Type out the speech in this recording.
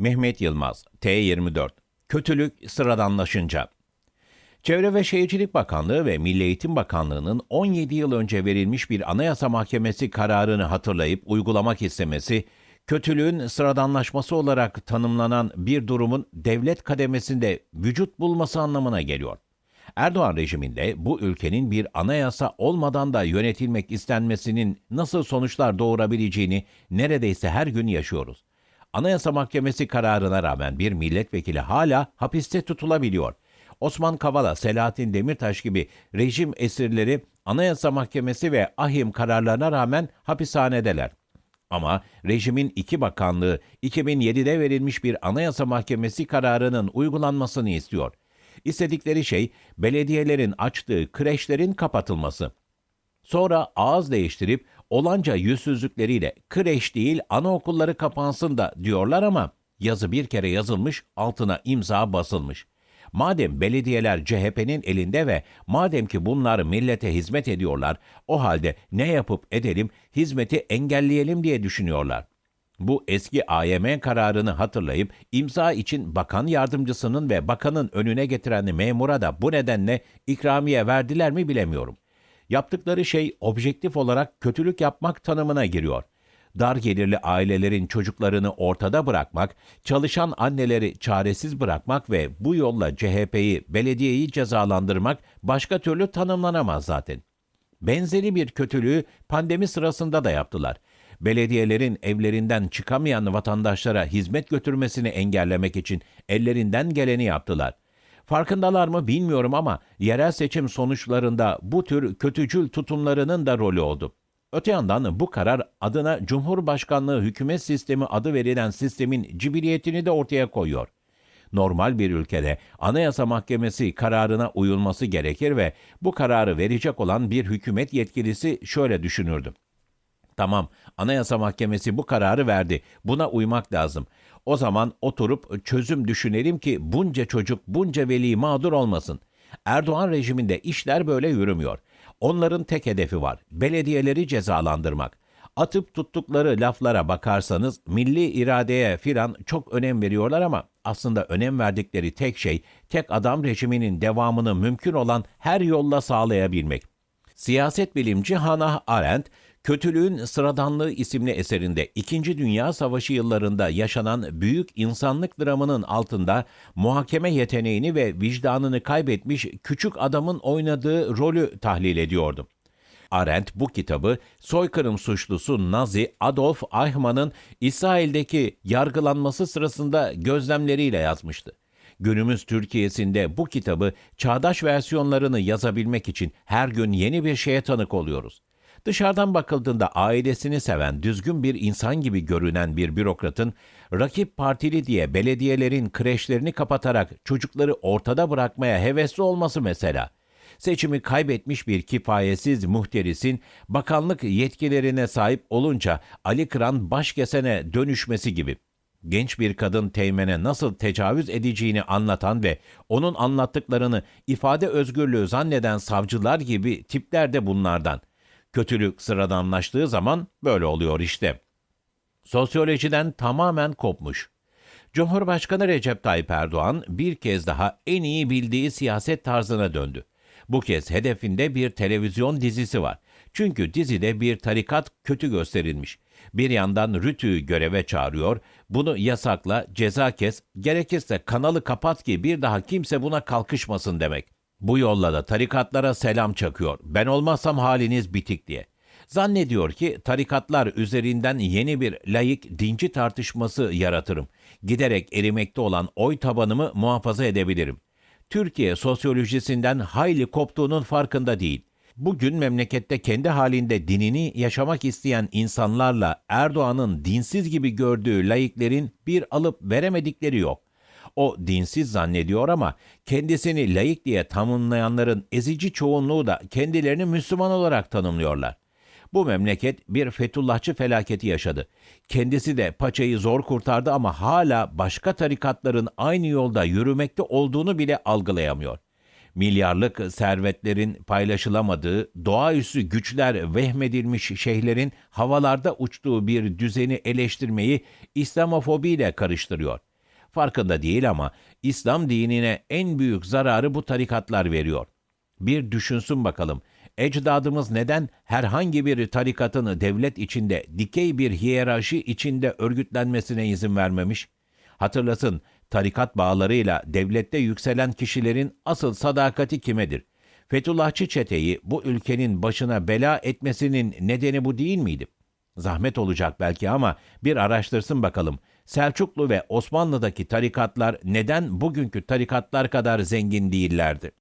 Mehmet Yılmaz, T24. Kötülük sıradanlaşınca. Çevre ve Şehircilik Bakanlığı ve Milli Eğitim Bakanlığı'nın 17 yıl önce verilmiş bir Anayasa Mahkemesi kararını hatırlayıp uygulamak istemesi, kötülüğün sıradanlaşması olarak tanımlanan bir durumun devlet kademesinde vücut bulması anlamına geliyor. Erdoğan rejiminde bu ülkenin bir anayasa olmadan da yönetilmek istenmesinin nasıl sonuçlar doğurabileceğini neredeyse her gün yaşıyoruz. Anayasa Mahkemesi kararına rağmen bir milletvekili hala hapiste tutulabiliyor. Osman Kavala, Selahattin Demirtaş gibi rejim esirleri Anayasa Mahkemesi ve ahim kararlarına rağmen hapishanedeler. Ama rejimin iki bakanlığı 2007'de verilmiş bir Anayasa Mahkemesi kararının uygulanmasını istiyor. İstedikleri şey belediyelerin açtığı kreşlerin kapatılması. Sonra ağız değiştirip olanca yüzsüzlükleriyle kreş değil anaokulları kapansın da diyorlar ama yazı bir kere yazılmış altına imza basılmış. Madem belediyeler CHP'nin elinde ve madem ki bunlar millete hizmet ediyorlar, o halde ne yapıp edelim, hizmeti engelleyelim diye düşünüyorlar. Bu eski AYM kararını hatırlayıp imza için bakan yardımcısının ve bakanın önüne getiren memura da bu nedenle ikramiye verdiler mi bilemiyorum. Yaptıkları şey objektif olarak kötülük yapmak tanımına giriyor. Dar gelirli ailelerin çocuklarını ortada bırakmak, çalışan anneleri çaresiz bırakmak ve bu yolla CHP'yi, belediyeyi cezalandırmak başka türlü tanımlanamaz zaten. Benzeri bir kötülüğü pandemi sırasında da yaptılar. Belediyelerin evlerinden çıkamayan vatandaşlara hizmet götürmesini engellemek için ellerinden geleni yaptılar. Farkındalar mı bilmiyorum ama yerel seçim sonuçlarında bu tür kötücül tutumlarının da rolü oldu. Öte yandan bu karar adına Cumhurbaşkanlığı hükümet sistemi adı verilen sistemin cibiliyetini de ortaya koyuyor. Normal bir ülkede Anayasa Mahkemesi kararına uyulması gerekir ve bu kararı verecek olan bir hükümet yetkilisi şöyle düşünürdü. Tamam, Anayasa Mahkemesi bu kararı verdi. Buna uymak lazım. O zaman oturup çözüm düşünelim ki bunca çocuk, bunca veli mağdur olmasın. Erdoğan rejiminde işler böyle yürümüyor. Onların tek hedefi var. Belediyeleri cezalandırmak. Atıp tuttukları laflara bakarsanız milli iradeye filan çok önem veriyorlar ama aslında önem verdikleri tek şey tek adam rejiminin devamını mümkün olan her yolla sağlayabilmek. Siyaset bilimci Hannah Arendt, Kötülüğün Sıradanlığı isimli eserinde İkinci Dünya Savaşı yıllarında yaşanan büyük insanlık dramının altında muhakeme yeteneğini ve vicdanını kaybetmiş küçük adamın oynadığı rolü tahlil ediyordu. Arendt bu kitabı soykırım suçlusu Nazi Adolf Eichmann'ın İsrail'deki yargılanması sırasında gözlemleriyle yazmıştı. Günümüz Türkiye'sinde bu kitabı çağdaş versiyonlarını yazabilmek için her gün yeni bir şeye tanık oluyoruz. Dışarıdan bakıldığında ailesini seven, düzgün bir insan gibi görünen bir bürokratın, rakip partili diye belediyelerin kreşlerini kapatarak çocukları ortada bırakmaya hevesli olması mesela. Seçimi kaybetmiş bir kifayetsiz muhterisin bakanlık yetkilerine sahip olunca Ali Kıran başkesene dönüşmesi gibi. Genç bir kadın teğmene nasıl tecavüz edeceğini anlatan ve onun anlattıklarını ifade özgürlüğü zanneden savcılar gibi tipler de bunlardan. Kötülük sıradanlaştığı zaman böyle oluyor işte. Sosyolojiden tamamen kopmuş. Cumhurbaşkanı Recep Tayyip Erdoğan bir kez daha en iyi bildiği siyaset tarzına döndü. Bu kez hedefinde bir televizyon dizisi var. Çünkü dizide bir tarikat kötü gösterilmiş. Bir yandan Rütü'yü göreve çağırıyor, bunu yasakla, ceza kes, gerekirse kanalı kapat ki bir daha kimse buna kalkışmasın demek. Bu yolla da tarikatlara selam çakıyor. Ben olmazsam haliniz bitik diye. Zannediyor ki tarikatlar üzerinden yeni bir layık dinci tartışması yaratırım. Giderek erimekte olan oy tabanımı muhafaza edebilirim. Türkiye sosyolojisinden hayli koptuğunun farkında değil. Bugün memlekette kendi halinde dinini yaşamak isteyen insanlarla Erdoğan'ın dinsiz gibi gördüğü laiklerin bir alıp veremedikleri yok. O dinsiz zannediyor ama kendisini layık diye tanımlayanların ezici çoğunluğu da kendilerini Müslüman olarak tanımlıyorlar. Bu memleket bir Fethullahçı felaketi yaşadı. Kendisi de paçayı zor kurtardı ama hala başka tarikatların aynı yolda yürümekte olduğunu bile algılayamıyor. Milyarlık servetlerin paylaşılamadığı, doğaüstü güçler vehmedilmiş şeyhlerin havalarda uçtuğu bir düzeni eleştirmeyi İslamofobiyle karıştırıyor. Farkında değil ama İslam dinine en büyük zararı bu tarikatlar veriyor. Bir düşünsün bakalım. Ecdadımız neden herhangi bir tarikatın devlet içinde dikey bir hiyerarşi içinde örgütlenmesine izin vermemiş? Hatırlasın, tarikat bağlarıyla devlette yükselen kişilerin asıl sadakati kimedir? Fethullahçı çeteyi bu ülkenin başına bela etmesinin nedeni bu değil miydi? Zahmet olacak belki ama bir araştırsın bakalım. Selçuklu ve Osmanlı'daki tarikatlar neden bugünkü tarikatlar kadar zengin değillerdi?